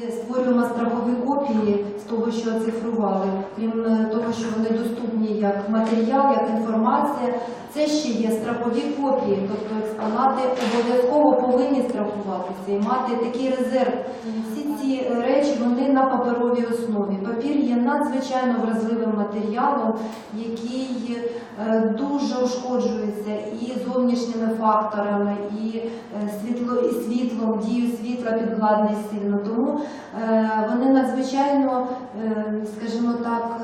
Створюємо страхові копії з того, що оцифрували. Крім е, того, що вони доступні як матеріал, як інформація. Це ще є страхові копії, тобто експонати обов'язково повинні страхуватися і мати такий резерв. Всі ці е, на паперовій основі. Папір є надзвичайно вразливим матеріалом, який е, дуже ушкоджується і зовнішніми факторами, і е, світло, і світлом, дією світла підгладність сильно. Тому е, вони надзвичайно, скажімо так,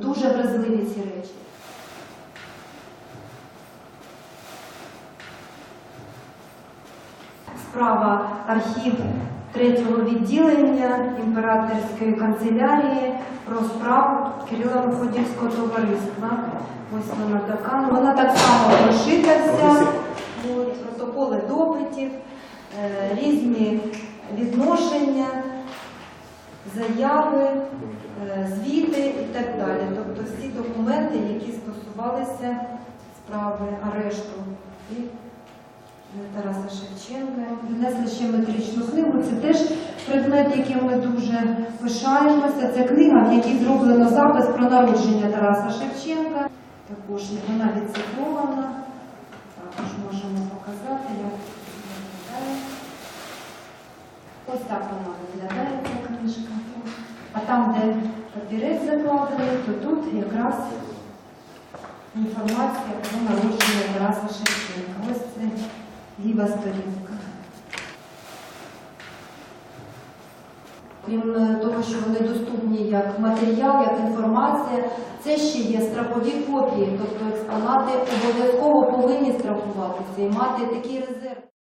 дуже вразливі ці речі. Справа архів третього відділення імператорської канцелярії про справу Кирила Мефодівського товариства. Ось вона така. Вона так само прошита вся. От, протоколи допитів, е, різні відношення, заяви, е, звіти і так далі. Тобто всі документи, які стосувалися справи арешту. І Тараса Шевченка. Внесли ще метричну книгу. Це теж предмет, яким ми дуже пишаємося. Це книга, в якій зроблено запис про народження Тараса Шевченка. Також вона відцифрована. Також можемо показати, як виглядає. Ось так вона виглядає, ця книжка. А там, де папірець закладений, то тут якраз інформація про народження Тараса Шевченка. Ось це ліва сторінка. Крім е, того, що вони доступні як матеріал, як інформація, це ще є страхові копії, тобто експонати обов'язково повинні страхуватися і мати такий резерв.